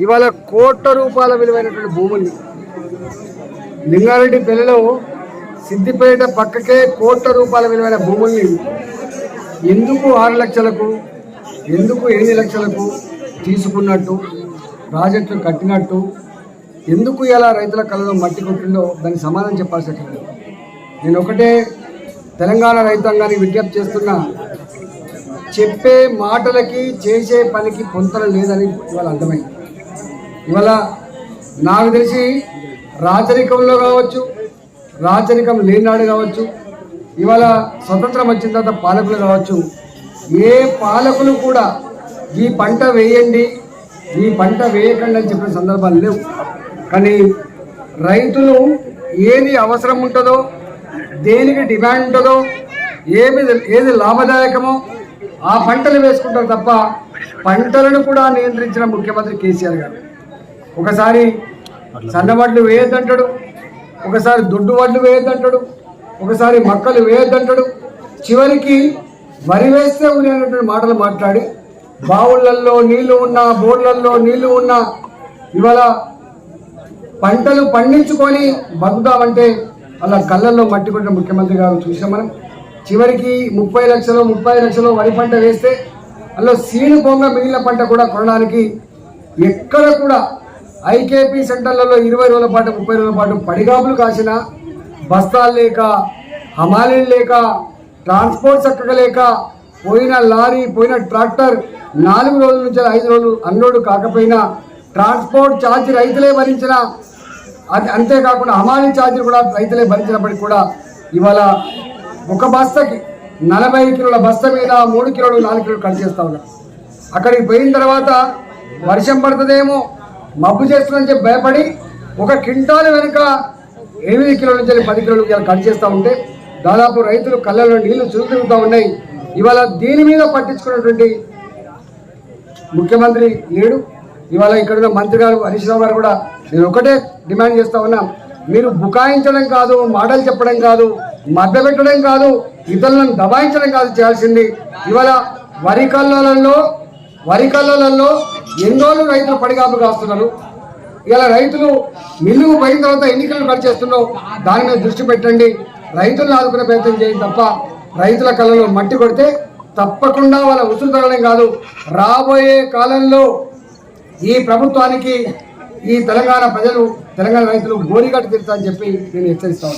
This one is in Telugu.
ఇవాళ కోట్ల రూపాయల విలువైనటువంటి భూముల్ని లింగారెడ్డి పెళ్ళిలో సిద్దిపేట పక్కకే కోట్ల రూపాయల విలువైన భూముల్ని ఎందుకు ఆరు లక్షలకు ఎందుకు ఎనిమిది లక్షలకు తీసుకున్నట్టు ప్రాజెక్టులు కట్టినట్టు ఎందుకు ఇలా రైతుల కళ్ళలో మట్టి కొట్టిందో దానికి సమాధానం చెప్పాల్సి వచ్చింది నేను ఒకటే తెలంగాణ రైతాంగానికి విజ్ఞప్తి చేస్తున్నా చెప్పే మాటలకి చేసే పనికి పొంతలు లేదని ఇవాళ అర్థమైంది. ఇవాళ నాకు తెలిసి రాచరికంలో కావచ్చు రాచరికం లేనాడు కావచ్చు ఇవాళ స్వతంత్రం వచ్చిన తర్వాత పాలకులు కావచ్చు ఏ పాలకులు కూడా ఈ పంట వేయండి ఈ పంట వేయకండి అని చెప్పిన సందర్భాలు లేవు. కానీ రైతులు ఏది అవసరం ఉంటుందో దేనికి డిమాండ్ ఉంటుందో ఏది ఏది లాభదాయకమో ఆ పంటలు వేసుకుంటారు తప్ప పంటలను కూడా నియంత్రించిన ముఖ్యమంత్రి కేసీఆర్ గారు. ఒకసారి సన్నవడ్లు వేయొద్దంటాడు. ఒకసారి దొడ్డు వడ్లు వేయొద్దంటాడు. ఒకసారి మక్కలు వేయొద్దంటాడు. చివరికి వరి వేస్తే ఉండేటువంటి మాటలు మాట్లాడి బావుళ్ళల్లో నీళ్ళు ఉన్నా బోర్లల్లో నీళ్ళు ఉన్నా ఇవాళ పంటలు పండించుకొని బతుకుతామంటే అలా కళ్ళల్లో మట్టి కొట్టిన ముఖ్యమంత్రి గారు చూసాం మనం. చివరికి ముప్పై లక్షలు ముప్పై లక్షలు వరి పంట వేస్తే అందులో సీను పొంగ మిగిలిన పంట కూడా కొనడానికి ఎక్కడ కూడా ఐకేపీ సెంటర్లలో ఇరవై రోజుల పాటు ముప్పై రోజుల పాటు పడిగాపులు కాసిన బస్తాలు లేక హమాలీలు లేక ట్రాన్స్పోర్ట్ చక్కగా లేక పోయిన లారీ పోయిన ట్రాక్టర్ నాలుగు రోజుల నుంచి ఐదు రోజులు అన్లోడ్ కాకపోయినా ట్రాన్స్పోర్ట్ ఛార్జీ రైతులే భరించిన అది అంతేకాకుండా హమాలీ ఛార్జీలు కూడా రైతులే భరించినప్పటికీ కూడా ఇవాళ ఒక బస్తకి నలభై కిలోల బస్త మీద మూడు కిలోలు నాలుగు కిలోలు కట్ చేస్తా ఉన్నారు. అక్కడికి పోయిన తర్వాత వర్షం పడుతుందేమో మబ్బు చేస్తుందని చెప్పి భయపడి ఒక క్వింటాల్ వెనుక ఎనిమిది కిలోల నుంచి పది కిలోలు కట్ చేస్తూ ఉంటే దాదాపు రైతులు కళ్ళలో నీళ్ళు చురుకుతూ ఉన్నాయి. ఇవాళ దీని మీద పట్టించుకున్నటువంటి ముఖ్యమంత్రి లేడు. ఇవాళ ఇక్కడ మంత్రి గారు హరీష్ రావు గారు కూడా నేను ఒకటే డిమాండ్ చేస్తా ఉన్నా మీరు బుకాయించడం కాదు మాటలు చెప్పడం కాదు మభ్యపెట్టడం కాదు ఇతరులను దబాయించడం కాదు చేయాల్సింది. ఇవాళ వరి కల్లోలలో వరి కళ్ళలలో ఎన్నోళ్ళు రైతులు పడిగాపు కాస్తున్నారు. ఇలా రైతులు మిల్లుకు పోయిన తర్వాత ఎన్నికలు ఖర్చు దాని మీద దృష్టి పెట్టండి. రైతులను ఆదుకునే ప్రయత్నం చేయండి తప్ప రైతుల కళ్ళలో మట్టి కొడితే తప్పకుండా వాళ్ళ ఉసులు తగలడం కాదు. రాబోయే కాలంలో ఈ ప్రభుత్వానికి ఈ తెలంగాణ ప్రజలు తెలంగాణ రైతులు గోరిగట్టు తిరుగుతా అని చెప్పి నేను హెచ్చరిస్తా